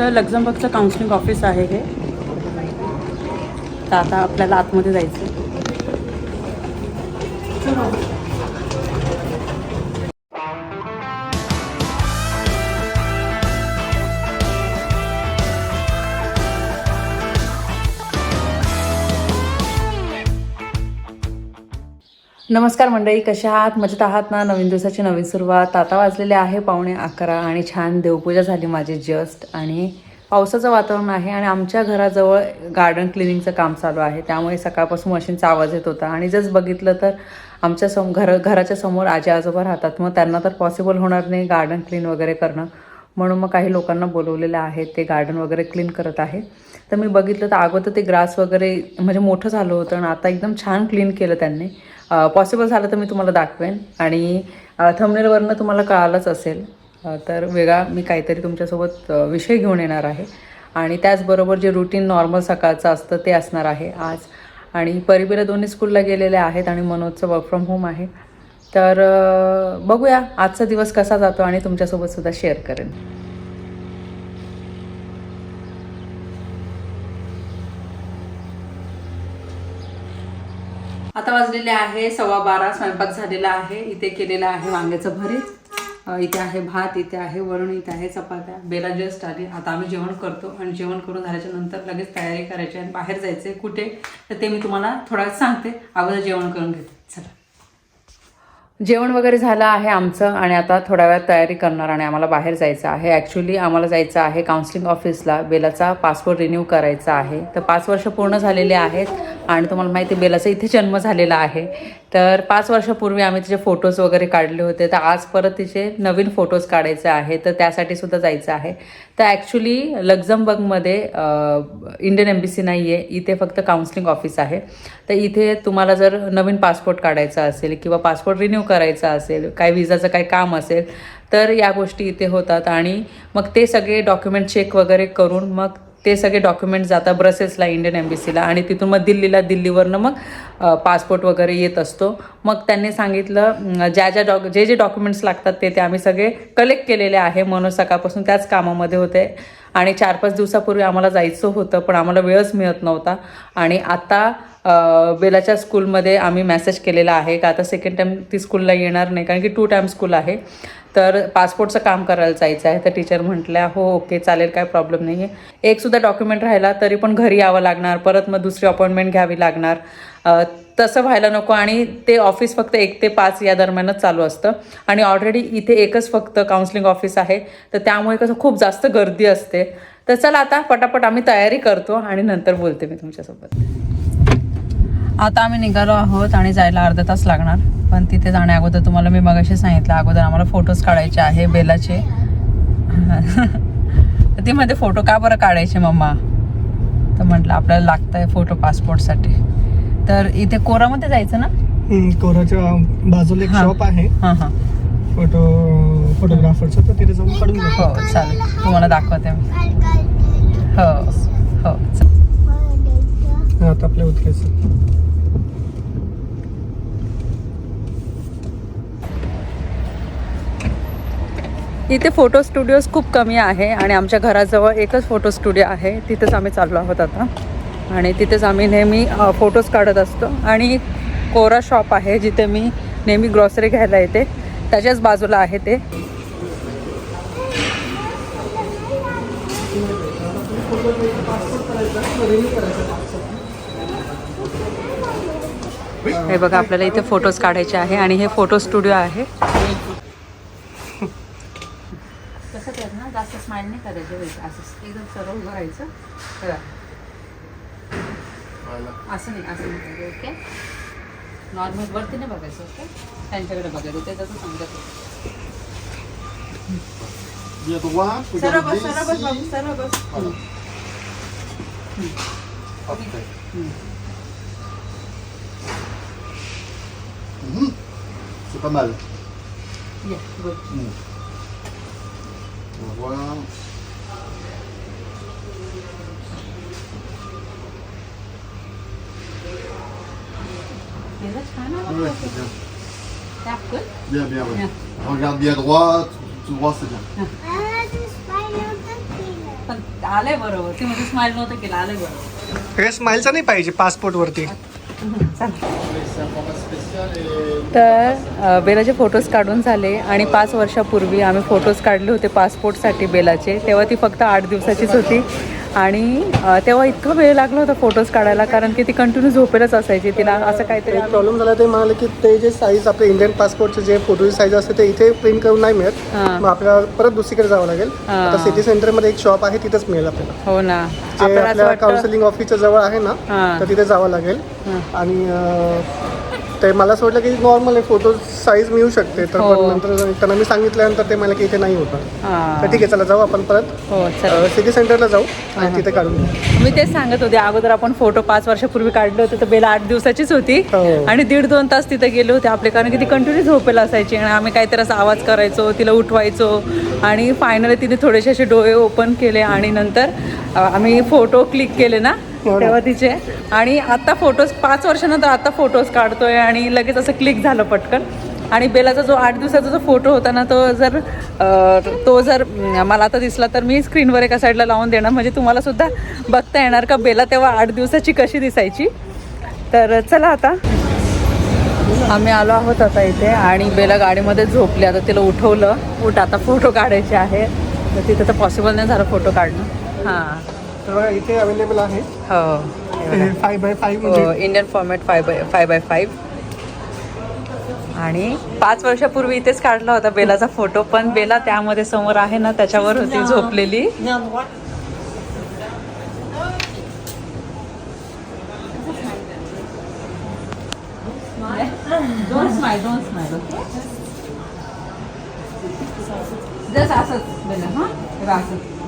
तर लक्झमबर्गचं counselling office आहे हे. तर आता आपल्याला आतमध्ये जायचं नमस्कार मंडळी कशा आहात? मजेत आहात ना? नवीन दिवसाची नवीन सुरुवात. आता वाजलेले आहे पावणे अकरा आणि छान देवपूजा झाली माझी जस्ट आणि पावसाचं वातावरण आहे आणि आमच्या घराजवळ गार्डन क्लिनिंगचं काम चालू आहे. त्यामुळे सकाळपासून मशीनचा आवाज येत होता आणि जस्ट बघितलं तर आमच्या सम घर घराच्या समोर आजी आजोबा राहतात. मग त्यांना तर पॉसिबल होणार नाही गार्डन क्लीन वगैरे करणं. म्हणून मग काही लोकांना बोलवलेलं आहे ते गार्डन वगैरे क्लीन करत आहे. तर मी बघितलं तर अगोदर ते ग्रास वगैरे म्हणजे मोठं झालं होतं आणि आता एकदम छान क्लीन केलं त्यांनी. पॉसिबल झालं तर मी तुम्हाला दाखवेन. आणि थंबनेलवरनं तुम्हाला कळालंच असेल. तर वेगळा मी काहीतरी तुमच्यासोबत विषय घेऊन येणार आहे. आणि त्याचबरोबर जे रुटीन नॉर्मल सकाळचं असतं ते असणार आहे आज. आणि परिबीला दोन्ही स्कूलला गेलेले आहेत आणि मनोजचं वर्क फ्रॉम होम आहे. तर बघूया आजचा दिवस कसा जातो आणि तुमच्यासोबत सुद्धा शेअर करेन. आता वाजलेले आहे सव्वा बारा स्वयंपाक झालेला आहे. इथे केलेला आहे वांग्याचं भरीत. इथे आहे भात इथे आहे वरण इथे आहे चपात्या. बेला जस्ट आली. आता आम्ही जेवण करतो आणि जेवण करून झाल्याच्यानंतर लगेच तयारी करायची आणि बाहेर जायचे कुठे तर ते मी तुम्हाला थोडा सांगते. अगोदर जेवण करून घेते. चला. जेवण वगैरे झालं आहे आमचं आणि आता थोड्या वेळात तयारी करणार आणि आम्हाला बाहेर जायचं आहे. ॲक्च्युली आम्हाला जायचं आहे काउन्सिलिंग ऑफिसला बेलाचा पासपोर्ट रिन्यू करायचा आहे. तर पाच वर्ष पूर्ण झालेले आहेत आणि तुम्हाला माहिती आहे बेलाचा इथे जन्म झालेला आहे. तर पाच वर्षापूर्वी आम्ही तिचे फोटोज वगैरे काढले होते. तर आज परत तिचे नवीन फोटोज काढायचे आहे तर त्यासाठी सुद्धा जायचं आहे. तर ॲक्च्युली लक्झमबर्गमध्ये इंडियन एम्बसी नाही आहे इथे फक्त काउन्सिलिंग ऑफिस आहे. तर इथे तुम्हाला जर नवीन पासपोर्ट काढायचा असेल किंवा पासपोर्ट रिन्यू करायचा असेल काय विजाचं काय काम असेल तर या गोष्टी इथे होतात. आणि मग ते सगळे डॉक्युमेंट चेक वगैरे करून मग ते सगळे डॉक्युमेंट जातात ब्रसेल्सला इंडियन एम्बेसीला आणि तिथून मग दिल्लीला दिल्लीवरनं मग पासपोर्ट वगैरे येत असतो. मग त्यांनी सांगितलं ज्या ज्या डॉक जे जे डॉक्युमेंट्स लागतात ते ते आम्ही सगळे कलेक्ट केलेले आहे. म्हणून सकाळपासून त्याच कामामध्ये होते. आणि चार पाच दिवसापूर्वी आम्हाला जायचं होतं पण आम्हाला वेळच मिळत नव्हता. आणि आता बेलाच्या स्कूलमध्ये आम्ही मेसेज केलेला आहे. का आता सेकंड टाईम ती स्कूलला येणार नाही कारण की टू टाईम स्कूल आहे. तर पासपोर्टचं काम करायला जायचं आहे. तर टीचर म्हटल्या हो ओके चालेल काय प्रॉब्लेम नाही आहे एकसुद्धा डॉक्युमेंट राहिला तरी पण घरी यावं लागणार. परत मग दुसरी अपॉइंटमेंट घ्यावी लागणार. तसं व्हायला नको आणि ते ऑफिस फक्त एक ते पाच या दरम्यानच चालू असतं. आणि ऑलरेडी इथे एकच फक्त काउन्सिलिंग ऑफिस आहे. तर त्यामुळे कसं खूप जास्त गर्दी असते. तर चला आता पटापट आम्ही तयारी करतो आणि नंतर बोलते मी तुमच्यासोबत. आता आम्ही निघालो आहोत आणि जायला अर्धा तास लागणार. पण तिथे जाण्या अगोदर तुम्हाला मी मगाशी सांगितलं अगोदर आम्हाला फोटोज काढायचे आहे बेलाचे. तर ती मध्ये फोटो का बरं काढायचे मम्मा? तर म्हटलं आपल्याला लागतं आहे फोटो पासपोर्टसाठी तर इथे कोरामध्ये जायचं ना? कोराच्या बाजूला एक. शॉप आहे. हां हां. फोटो फोटोग्राफरचं तर तिथे जाऊन काढून हो चालेल. तुम्हाला दाखवते मी. हो हो. आता आपल्या उतरायचं इथे फोटो स्टुडिओज खूप कमी आहे आणि आमच्या घराजवळ एकच फोटो स्टुडिओ आहे. तिथेच आम्ही चाललो आहोत आता. आणि तिथेच आम्ही नेहमी फोटोज काढत असतो. आणि कोरा शॉप आहे जिथे मी नेहमी ग्रॉसरी घ्यायला येते. त्याच्याच बाजूला आहे ते. हे बघा आपल्याला इथे फोटोज काढायचे आहे आणि हे फोटो स्टुडिओ आहे कसं जास्त स्माइल नाही करायचं असं एकदम सरळ उभं राहायचं बघा. असं नाही असं नाही करायचं ओके नॉर्मल वरती नाही बघायचं ओके त्यांच्याकडे बघायचं ते तसं समजत सरळ बस सरळ बस ici. बाबू सरळ बस Voilà. Parfait. C'est pas mal. Yeah, good. आलं Ouais, c'est bien. Bien, bien, oui. Bien. Regarde bien droit, tout, tout droit, c'est bien. पण आलंय बरोबर ती म्हणजे स्माइल नव्हतं केलं आलंय बरोबर हे स्माईलचा नाही पाहिजे पासपोर्ट वरती तर बेलाचे फोटोज काढून झाले आणि पाच वर्षापूर्वी आम्ही फोटोज काढले होते पासपोर्टसाठी बेलाचे. तेव्हा ती फक्त आठ दिवसाचीच होती. आणि तेव्हा इतकं वेळ लागला होता फोटोज काढायला कारण की ती कंटिन्यू झोपेलच असायची तिला असं काहीतरी प्रॉब्लेम झाला ते म्हणाले की ते जे साईज आपले इंडियन पासपोर्टचे जे फोटोची साईज असते ते इथे प्रिंट करून नाही मिळत. मग आपल्याला परत दुसरीकडे जावं लागेल. आता सिटी सेंटरमध्ये एक शॉप आहे तिथेच मिळेल आपल्याला हो ना आपल्या काउन्सिलिंग ऑफिसच्या जवळ आहे ना. तर तिथे जावं लागेल. आणि ते मला असं वाटलं की नॉर्मल आहे फोटो साईज मिळू शकते तर हो. पण नंतर त्यांना मी सांगितल्यानंतर ते मला की इथे नाही होतं हां. तर ठीक आहे चला जाऊ आपण परत हो चल सिटी सेंटरला जाऊ आणि तिथे काढून घेऊ मी तेच सांगत होते अगोदर आपण फोटो पाच वर्षापूर्वी काढले होते तर बेला आठ दिवसाचीच होती हो. आणि दीड दोन तास तिथे गेले होते आपले कारण की ती कंटिन्यू झोपेला असायची आणि आम्ही काहीतरी असा आवाज करायचो तिला उठवायचो आणि फायनली तिने थोडेसे असे डोळे ओपन केले आणि नंतर अ, आम्ही फोटो क्लिक केले ना हो ना. हो तेव्हा तिचे. आणि आता फोटोज पाच वर्षानंतर आता फोटोज काढतोय आणि लगेच असं क्लिक झालं पटकन. आणि बेलाचा जो आठ दिवसाचा जो फोटो होता ना तो जर तो जर मला आता दिसला तर मी स्क्रीनवर एका साईडला लावून देणार. म्हणजे तुम्हाला सुद्धा बघता येणार का बेला तेव्हा आठ दिवसाची कशी दिसायची? तर चला आता. आम्ही आलो आहोत आता इथे आणि बेला गाडीमध्ये झोपली. आता तिला उठवलं. उठ आता फोटो काढायचे आहे तर तिथं तर पॉसिबल नाही झालं फोटो काढणं. हां. तर बघा इथे अवेलेबल आहे. हो. फाय बाय फाईव्ह म्हणजे Indian format five by five by five आणि पाच वर्षापूर्वी इथेच काढला होता बेलाचा फोटो पण बेला त्यामध्ये समोर आहे ना त्याच्यावर होती झोपलेली. जस असंच बेला हे असंच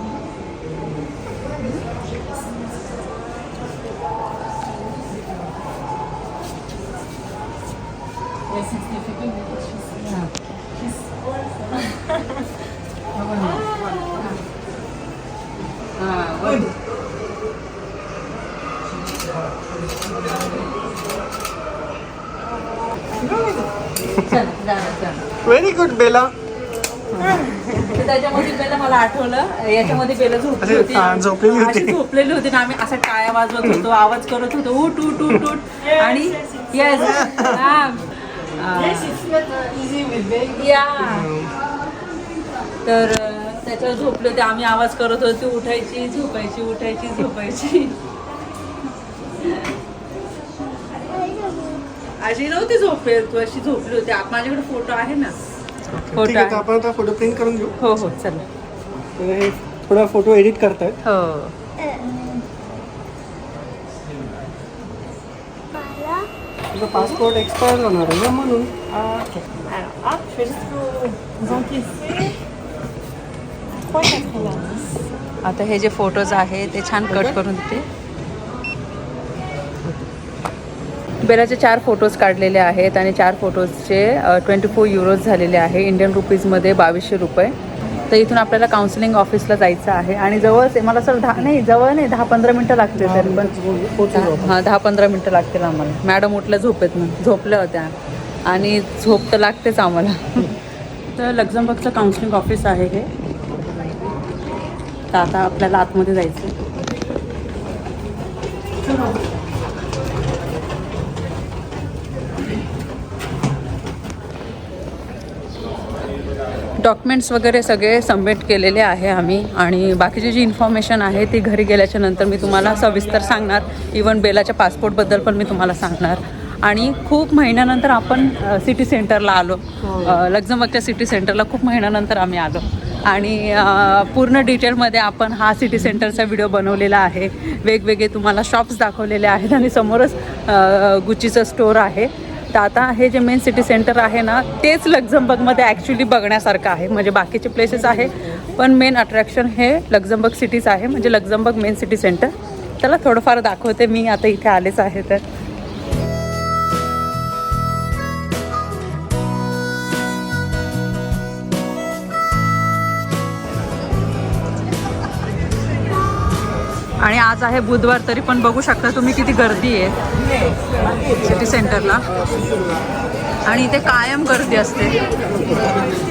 व्हेरी गुड बेला त्याच्यामध्ये बेला मला आठवलं. याच्यामध्ये बेला झोपली होती. हा, झोपलेली होती. झोपलेली होती ना आम्ही असा टाळ्या वाजवत होतो आवाज करत होतो. उठ उठ उठ उठ. आणि येस या तर अं, त्याच्यावर झोपले होते आम्ही आवाज करत होतो उठायची झोपायची उठायची झोपायची. अशी नव्हती झोपे तू अशी झोपली होती. आप- माझ्याकडे फोटो आहे ना. ठीक फोटो आहे तर आहे. आपण आता फोटो प्रिंट करून घेऊ. हो हो चला. तर हे थोडा फोटो एडिट करतायत. हो. तुझा पासपोर्ट एक्सपायर होणार आहे ना म्हणून? Alors hop, je vais juste vous, vous encaisser. 3,90. आता हे जे फोटोज आहे ते छान कट करून देते. बेलाचे चार फोटोज काढलेले आहेत आणि चार फोटोजचे ट्वेंटी फोर युरोज झालेले आहे. इंडियन रुपीजमध्ये बावीसशे रुपये. तर इथून आपल्याला काउन्सिलिंग ऑफिसला जायचं आहे. आणि जवळच आहे मला सर दहा नाही जवळ नाही दहा पंधरा मिनटं लागते तरी पण. हां दहा पंधरा मिनटं लागतील आम्हाला. मॅडम उठल्या झोपेत ना झोपल्या होत्या. आणि झोप तर लागतेच आम्हाला. तर लक्झमबर्गचं काउन्सिलिंग ऑफिस आहे हे. तर आता आपल्याला आतमध्ये जायचं डॉक्युमेंट्स वगैरे सगळे सबमिट केलेले आहे आम्ही. आणि बाकीची जी इन्फॉर्मेशन आहे ती घरी गेल्याच्यानंतर मी तुम्हाला सविस्तर सांगणार. इवन बेलाच्या पासपोर्टबद्दल पण मी तुम्हाला सांगणार. आणि खूप महिन्यानंतर आपण सिटी सेंटरला आलो. अ, लक्झमबर्गच्या सिटी सेंटरला खूप महिन्यानंतर आम्ही आलो. आणि पूर्ण डिटेलमध्ये आपण हा सिटी सेंटरचा व्हिडिओ बनवलेला आहे. वेगवेगळे तुम्हाला शॉप्स दाखवलेले आहेत आणि समोरच गुच्चीचं स्टोअर आहे. तर आता हे जे मेन सिटी सेंटर आहे ना तेच लक्झमबर्गमध्ये ॲक्च्युली बघण्यासारखं आहे. म्हणजे बाकीचे प्लेसेस आहे पण मेन अट्रॅक्शन हे लक्झमबर्ग सिटीच आहे. म्हणजे लक्झमबर्ग मेन सिटी सेंटर त्याला थोडंफार दाखवते मी आता इथे आलेच आहे तर. आणि आज आहे बुधवार तरी पण बघू शकता तुम्ही किती गर्दी आहे. सिटी सेंटरला आणि इथे कायम गर्दी असते.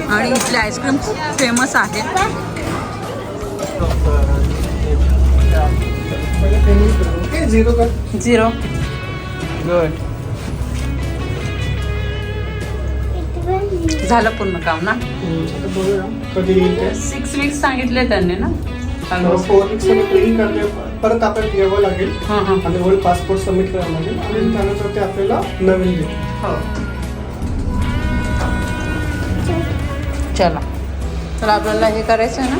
आणि इथले आईस्क्रीम फेमस आहे. झिरो गुड झालं पूर्ण काम ना? सिक्स वीक्स सांगितले त्यांनी ना? फोर वीक्समध्ये प्रिंट करणे परत आपल्याला यावं लागेल. हां हां. आणि ओल्ड पासपोर्ट सबमिट करावं लागेल. आणि त्यानंतर ते आपल्याला नवीन देईल हो. चला. तर आपल्याला हे करायचं आहे ना?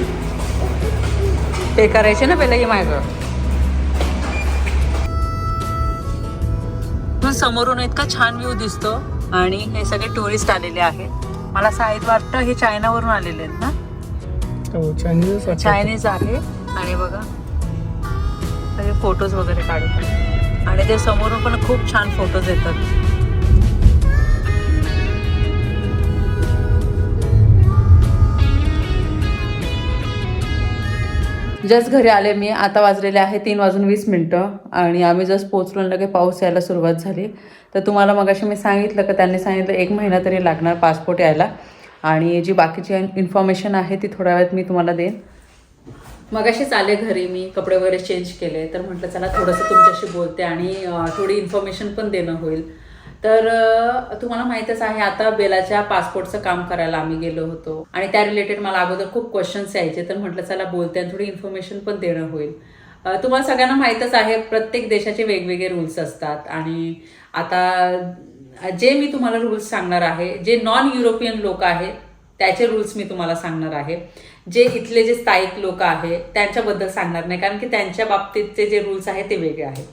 पे करायचे ना पहिलं की माझ्याकडं पण समोरून इतका छान व्ह्यू दिसतो आणि हे सगळे टुरिस्ट आलेले आहेत. मला साईड वाटतं हे चायनावरून आलेले आहेत ना? हो चायनीज चायनीज आहे. आणि बघा. सगळे फोटोज वगैरे काढतात आणि ते समोरून पण खूप छान फोटोज येतात. जस्ट घरी आले मी. आता वाजलेले आहे तीन वाजून वीस मिनटं. आणि आम्ही जस्ट पोचलो लगे पाऊस यायला सुरुवात झाली. तर तुम्हाला मगाशी मी सांगितलं का त्यांनी सांगितलं एक महिना तरी लागणार पासपोर्ट यायला. आणि जी बाकीची इन्फॉर्मेशन आहे ती थोड्या वेळात मी तुम्हाला देईन. मग असेच आले घरी मी कपडे वगैरे चेंज केले तर म्हटलं चला थोडंसं तुमच्याशी बोलते आणि थोडी इन्फॉर्मेशन पण देणं होईल. तर तुम्हाला माहीतच आहे आता बेलाच्या पासपोर्टचं काम करायला आम्ही गेलो होतो. आणि त्या रिलेटेड मला अगोदर खूप क्वेश्चन्स यायचे तर म्हटलं चला बोलते आणि थोडी इन्फॉर्मेशन पण देणं होईल. तुम्हाला सगळ्यांना माहीतच आहे प्रत्येक देशाचे वेगवेगळे रूल्स असतात. आणि आता जे मी तुम्हाला रूल्स सांगणार आहे जे नॉन युरोपियन लोक आहेत त्याचे रूल्स मी तुम्हाला सांगणार आहे. जे इथले जे स्थायिक लोक आहेत त्यांच्याबद्दल सांगणार नाही कारण की त्यांच्या बाबतीतचे जे रूल्स आहेत ते वेगळे आहेत.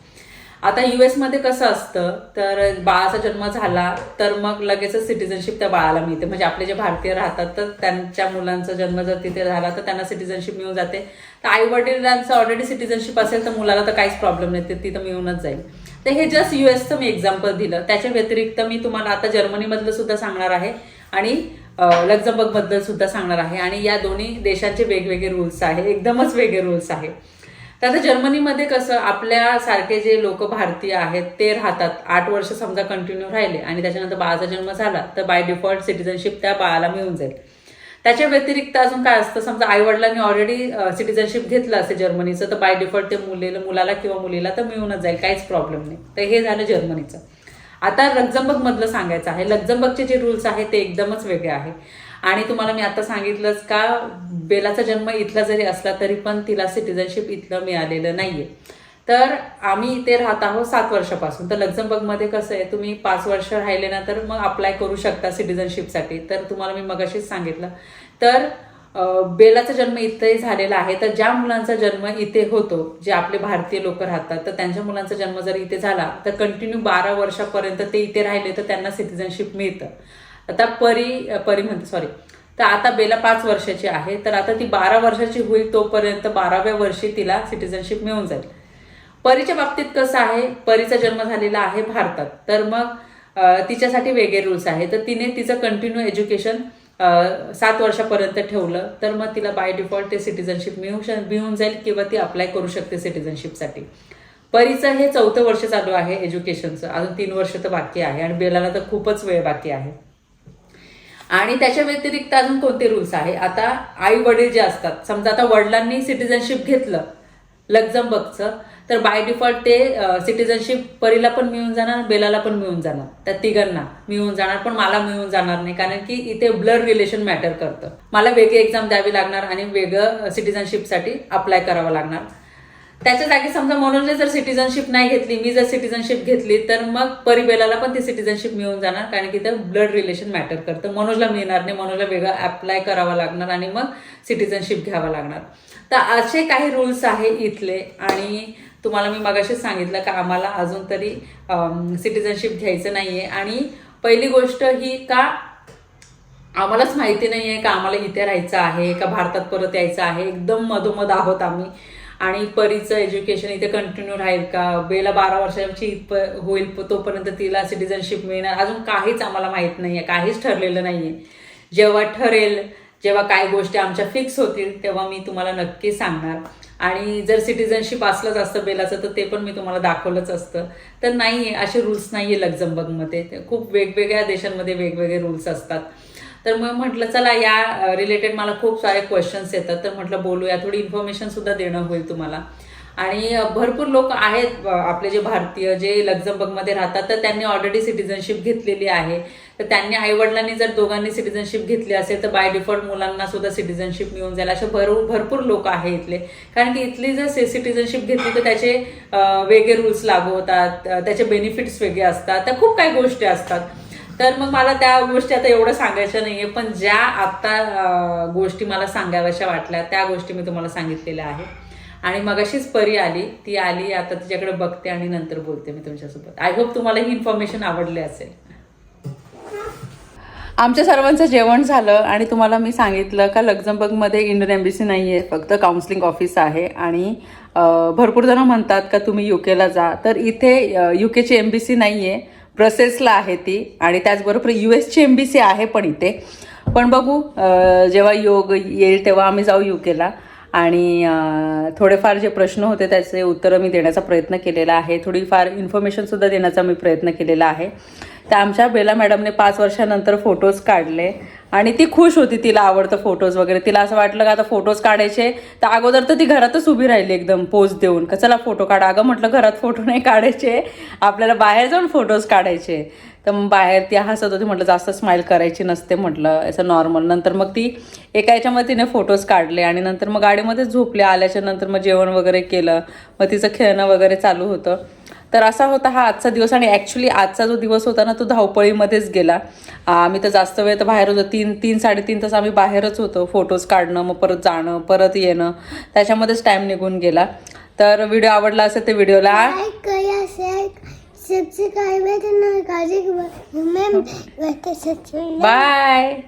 आता यू एसमध्ये कसं असतं तर बाळाचा जन्म झाला तर मग लगेचच सिटिझनशिप त्या बाळाला मिळते. म्हणजे आपले जे भारतीय राहतात तर त्यांच्या मुलांचा जन्म जर तिथे झाला तर त्यांना सिटिझनशिप मिळून जाते. तर आई वडिलांचं ऑलरेडी सिटिझनशिप असेल तर मुलाला तर काहीच प्रॉब्लेम नाही ते तिथं मिळूनच जाईल. तर हे जस्ट यू एसचं मी एक्झाम्पल दिलं. त्याच्या व्यतिरिक्त मी तुम्हाला आता जर्मनीमधलं सुद्धा सांगणार आहे आणि लक्झमबर्गबद्दल सुद्धा सांगणार आहे. आणि या दोन्ही देशांचे वेगवेगळे रूल्स आहे. एकदमच वेगळे रूल्स आहे. तर आता जर्मनीमध्ये कसं आपल्यासारखे जे लोक भारतीय आहेत ते राहतात. आठ वर्ष समजा कंटिन्यू राहिले आणि त्याच्यानंतर बाळाचा जन्म झाला तर बाय डिफॉल्ट सिटिझनशिप त्या बाळाला मिळून जाईल. त्याच्या व्यतिरिक्त अजून काय असतं? समजा आईवडिलांनी ऑलरेडी सिटिझनशिप घेतलं असेल जर्मनीचं तर बाय डिफॉल्ट ते मुलीला मुलाला किंवा मुलीला तर मिळूनच जाईल काहीच प्रॉब्लेम नाही. तर हे झालं जर्मनीचं. आता लक्झमबर्गमधलं सांगायचं आहे. लक्झमबर्गचे जे रूल्स आहेत ते एकदमच वेगळे आहे. आणि तुम्हाला मी आता सांगितलंच का बेलाचा जन्म इथला जरी असला तरी पण तिला सिटिझनशिप इथलं मिळालेलं नाहीये. तर आम्ही इथे राहत आहोत सात वर्षापासून. तर लक्झमबर्गमध्ये कसं आहे तुम्ही पाच वर्ष राहिले ना तर मग अप्लाय करू शकता सिटिझनशिपसाठी तर तुम्हाला मी मगाशीच सांगितलं. तर बेलाचा जन्म इथे झालेला आहे. तर ज्या मुलांचा जन्म इथे होतो जे आपले भारतीय लोक राहतात तर त्यांच्या मुलांचा जन्म जर इथे झाला तर कंटिन्यू बारा वर्षापर्यंत ते इथे राहिले तर त्यांना सिटिझनशिप मिळतं. आता परी परी म्हणते सॉरी तर आता बेला पाच वर्षाची आहे. तर आता ती बारा वर्षाची होईल तोपर्यंत बाराव्या वर्षी तिला सिटिझनशिप मिळून जाईल. परीच्या बाबतीत कसं आहे? परीचा जन्म झालेला आहे भारतात. तर मग तिच्यासाठी वेगळे रूल्स आहे. तर तिने तिचं कंटिन्यू एज्युकेशन सात वर्षापर्यंत ठेवलं. तर मग तिला बाय डिफॉल्ट ते सिटिझनशिप मिळू श मिळून जाईल किंवा ती अप्लाय करू शकते सिटिझनशिपसाठी परीचं हे चौथं वर्ष चालू आहे एज्युकेशनचं अजून तीन वर्ष तर बाकी आहे आणि बेलाला तर खूपच वेळ बाकी आहे. आणि त्याच्या व्यतिरिक्त अजून कोणते रूल्स आहे? आता आई वडील जे असतात समजा आता वडिलांनी सिटिझनशिप घेतलं लक्झमबर्गचं तर बाय डिफॉल्ट ते सिटिझनशिप परीला पण मिळून जाणार बेलाला पण मिळून जाणार. त्या तिघांना मिळून जाणार पण मला मिळून जाणार नाही. कारण की इथे ब्लड रिलेशन मॅटर करतं. मला वेगळी एक्झाम द्यावी लागणार आणि वेगळं सिटिझनशिपसाठी अप्लाय करावं लागणार. त्याच्या जागी समजा मनोजने जर सिटिझनशिप नाही घेतली मी जर सिटिझनशिप घेतली तर मग परिबेलाला पण ती सिटिझनशिप मिळून जाणार. कारण की ते ब्लड रिलेशन मॅटर करतं. मनोजला मिळणार नाही. मनोजला वेगळं अप्लाय करावा लागणार आणि मग सिटिझनशिप घ्यावं लागणार. तर असे काही रूल्स आहे इथले आणि तुम्हाला मी मगाशीच सांगितलं का आम्हाला अजून तरी सिटिझनशिप घ्यायचं नाही आहे आणि पहिली गोष्ट ही का आम्हालाच माहिती नाही आहे का आम्हाला इथे राहायचं आहे का भारतात परत यायचं आहे. एकदम मधोमध आहोत आम्ही. आणि परीचं एज्युकेशन इथे कंटिन्यू राहील का? बेला बारा वर्षाची प- होईल तोपर्यंत तिला सिटिझनशिप मिळणार. अजून काहीच आम्हाला माहीत नाही आहे काहीच ठरलेलं नाही आहे जेव्हा ठरेल जेव्हा काही गोष्टी आमच्या फिक्स होतील तेव्हा मी तुम्हाला नक्की सांगणार. आणि जर सिटिझनशिप असलंच असतं बेलाचं तर ते पण मी तुम्हाला दाखवलंच असतं. तर नाही आहे असे रूल्स नाही आहे लक्झमबर्गमध्ये खूप वेगवेगळ्या देशांमध्ये वेगवेगळे रूल्स असतात. तर मग म्हटलं चला या रिलेटेड मला खूप सारे क्वेश्चन्स येतात. तर म्हटलं बोलूया. थोडी इन्फॉर्मेशनसुद्धा देणं होईल तुम्हाला. आणि भरपूर लोक आहेत आपले जे भारतीय जे लक्झमबर्गमध्ये राहतात तर त्यांनी ऑलरेडी सिटिझनशिप घेतलेली आहे. तर त्यांनी आईवडिलांनी जर दोघांनी सिटिझनशिप घेतली असेल तर बाय डिफॉल्ट मुलांना सुद्धा सिटिझनशिप मिळून जाईल. असे भर भरपूर लोक आहे इथले. कारण की इथली जर सिटिझनशिप घेतली तर त्याचे वेगळे रूल्स लागू होतात त्याचे बेनिफिट्स वेगळे असतात त्या खूप काही गोष्टी असतात. तर मग मला त्या गोष्टी आता एवढं सांगायच्या नाहीये पण ज्या आता गोष्टी मला सांगाव्याशा वाटल्या त्या गोष्टी मी तुम्हाला सांगितलेल्या आहे आणि मगाशीच परी आली ती आली आता तिच्याकडे बघते आणि नंतर बोलते मी तुमच्यासोबत. आय होप तुम्हाला ही इन्फॉर्मेशन आवडली असेल. आमच्या सर्वांचं जेवण झालं आणि तुम्हाला मी सांगितलं का लक्झमबर्गमध्ये इंडियन एम्बेसी नाही आहे फक्त काउन्सिलिंग ऑफिस आहे आणि भरपूर जण म्हणतात का तुम्ही युकेला जा. तर इथे युकेची एम्बेसी नाही आहे ब्रसेल्सला आहे ती आणि त्याचबरोबर यू एसची एम्बेसी आहे पण इथे. पण बघू जेव्हा योग येईल तेव्हा आम्ही जाऊ युकेला आणि थोडेफार जे प्रश्न होते त्याचे उत्तरं मी देण्याचा प्रयत्न केलेला आहे. थोडीफार इन्फॉर्मेशनसुद्धा देण्याचा मी प्रयत्न केलेला आहे. तर आमच्या बेला मॅडमने पाच वर्षानंतर फोटोज काढले आणि ती खुश होती तिला आवडतं फोटोज वगैरे. तिला असं वाटलं का आता फोटोज काढायचे? तर अगोदर तर ती घरातच उभी राहिली एकदम पोज देऊन. का चला फोटो काढा. अगं म्हटलं घरात फोटो नाही काढायचे. आपल्याला बाहेर जाऊन फोटोज काढायचे. तर मग बाहेर ती हसत होती म्हटलं जास्त स्माईल करायची नसते म्हटलं असं नॉर्मल नंतर मग ती एका याच्यामध्ये तिने फोटोज काढले आणि नंतर मग गाडीमध्येच झोपले. आल्याच्यानंतर मग जेवण वगैरे केलं. मग तिचं खेळणं वगैरे चालू होतं. तर असा होता हा आजचा दिवस आणि ॲक्च्युली आजचा जो दिवस होता ना तो धावपळीमध्येच गेला. आम्ही तर जास्त वेळ तर बाहेर होतो. तीन तीन साडेतीन तास आम्ही बाहेरच होतो फोटोज काढणं मग परत जाणं परत येणं. त्याच्यामध्येच टाईम निघून गेला. तर व्हिडिओ आवडला असेल तर व्हिडिओला लाइक करा सब्सक्राइब करना काजी वैसे बाय